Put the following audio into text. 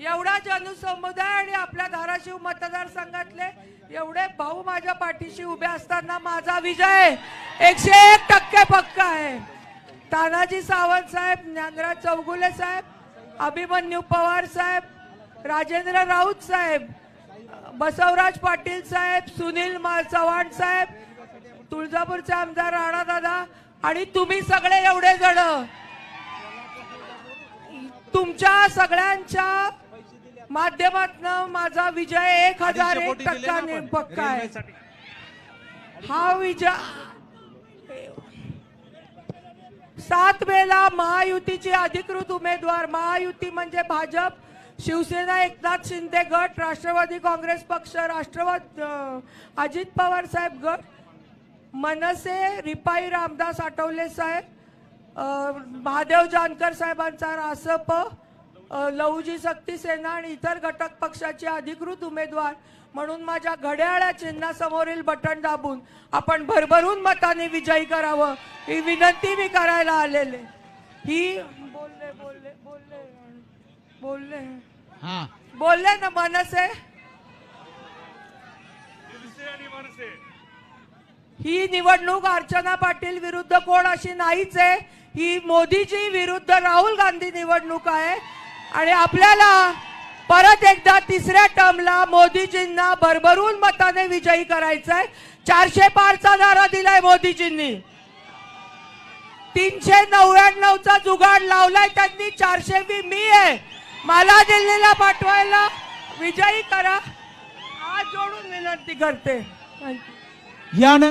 एवढा जनसमुदाय आणि आपल्या धाराशिव मतदारसंघातले एवढे भाऊ माझ्या पाठीशी उभे असताना माझा विजय एकशे एक टक्के पक्का आहे. तानाजी सावंत साहेब ज्ञानराज चौगुले साहेब अभिमन्यू पवार साहेब राजेंद्र राऊत साहेब बसवराज पाटील साहेब सुनील मा- चव्हाण साहेब तुळजापूरचे आमदार राणा दादा आणि तुम्ही सगळे एवढे जण. तुमच्या सगळ्यांच्या माध्यमातनं माझा विजय एक हजार एक कोटी दिले ना टक्का आपण पक्का आहे. हा विजय सात वेळा महायुतीचे अधिकृत उमेदवार महायुती म्हणजे भाजप शिवसेना एकनाथ शिंदे गट राष्ट्रवादी काँग्रेस पक्ष राष्ट्रवादी अजित पवार साहेब गट मनसे रिपाई रामदास आठवले साहेब महादेव जानकर साहेबांचा रासप लहुजी शक्ती सेना आणि इतर घटक पक्षाचे अधिकृत उमेदवार म्हणून माझ्या घड्याळ्या चिन्हासमोरील बटन दाबून आपण भरभरून मताने विजयी करावं ही विनंती मी करायला आलेले. ही बोलले बोलले बोलले बोलले. हा. बोलले ना मनसे. ही निवडणूक अर्चना पाटील विरुद्ध कोण अशी नाहीच आहे. ही मोदीजी विरुद्ध राहुल गांधी निवडणूक आहे. आणि आपल्याला परत एकदा तिसऱ्या टर्मला मोदीजींना भरभरून मताने विजयी करायचंय. चारशे पारचा नारा दिलाय मोदीजींनी. तीनशे नव्याण्णवचा जुगाड लावलाय त्यांनी चारशे बी मी आहे. मला दिल्लीला पाठवायला विजयी करा. आज जोडून विनंती करते. या